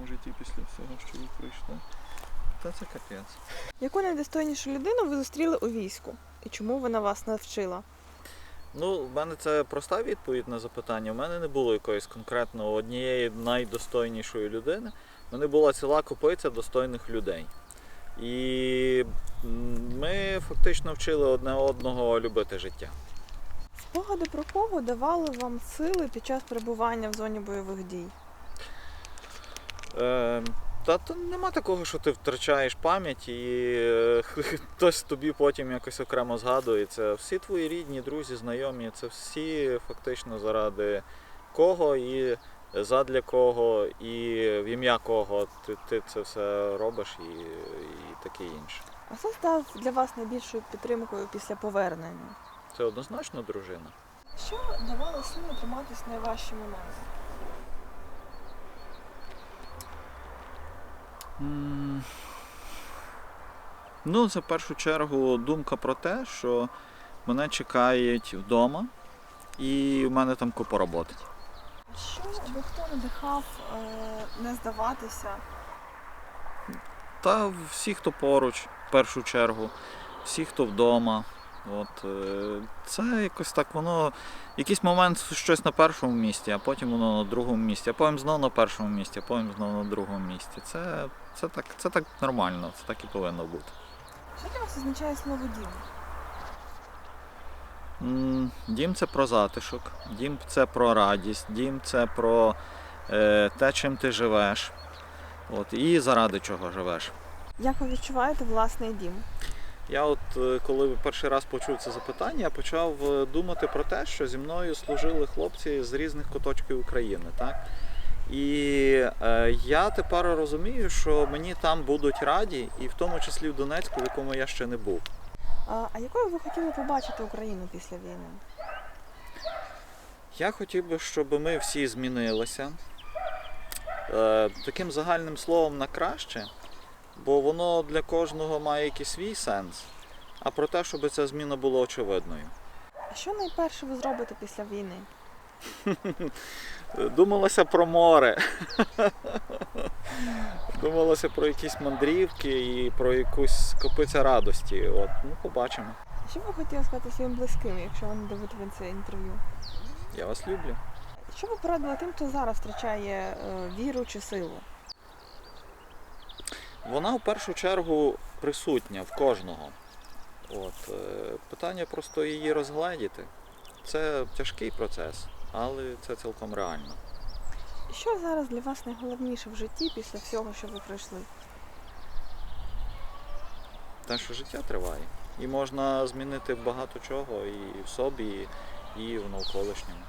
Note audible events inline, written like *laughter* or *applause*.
цивільному житті після всього, що ви пройшли. Та це капець. Яку найдостойнішу людину ви зустріли у війську? І чому вона вас навчила? Ну, в мене це проста відповідь на запитання. У мене не було якоїсь конкретно однієї найдостойнішої людини. У мене була ціла копиця достойних людей. І ми фактично вчили одне одного любити життя. Спогади про кого давали вам сили під час перебування в зоні бойових дій? Е, та то нема такого, що ти втрачаєш пам'ять і е, *laughs* хтось тобі потім якось окремо згадує. Це всі твої рідні, друзі, знайомі, це всі фактично заради кого і задля кого, і в ім'я кого ти, ти це все робиш і, і таке інше. А хто став для вас найбільшою підтримкою після повернення? Це однозначно дружина. Що давало сили триматись найважчі моменти? Ну, це в першу чергу думка про те, що мене чекають вдома, і в мене там купа роботи. Що або хто надихав е, не здаватися? Та всі, хто поруч, в першу чергу, всі, хто вдома. От, е, це якось так воно. Якийсь момент щось на першому місці, а потім воно на другому місці, а потім знову на першому місці, а потім знову на другому місці. Це, це, так, це так нормально, це так і повинно бути. Що для вас означає слово дім? Дім це про затишок, дім це про радість, дім це про е, те, чим ти живеш. От, і заради чого живеш. Як ви відчуваєте власний дім? Я от е, коли перший раз почув це запитання, почав е, думати про те, що зі мною служили хлопці з різних куточків України. Так? І е, я тепер розумію, що мені там будуть раді, і в тому числі в Донецьку, в якому я ще не був. А, а якою ви хотіли побачити Україну після війни? Я хотів би, щоб ми всі змінилися е, таким загальним словом на краще, бо воно для кожного має якийсь свій сенс. А про те, щоб ця зміна була очевидною. А що найперше ви зробите після війни? *laughs* Думалося про море. Думалося про якісь мандрівки і про якусь копиця радості. От, ну, побачимо. Що б ви хотіли сказати своїм близьким, якщо вони дивитимуть це інтерв'ю? Я вас люблю. Що ви порадили тим, хто зараз втрачає е, віру чи силу? Вона в першу чергу присутня в кожного. От, е, питання просто її розгледіти. Це тяжкий процес, але це цілком реально. Що зараз для вас найголовніше в житті після всього, що ви пройшли? Те, що життя триває. І можна змінити багато чого і в собі, і в навколишньому.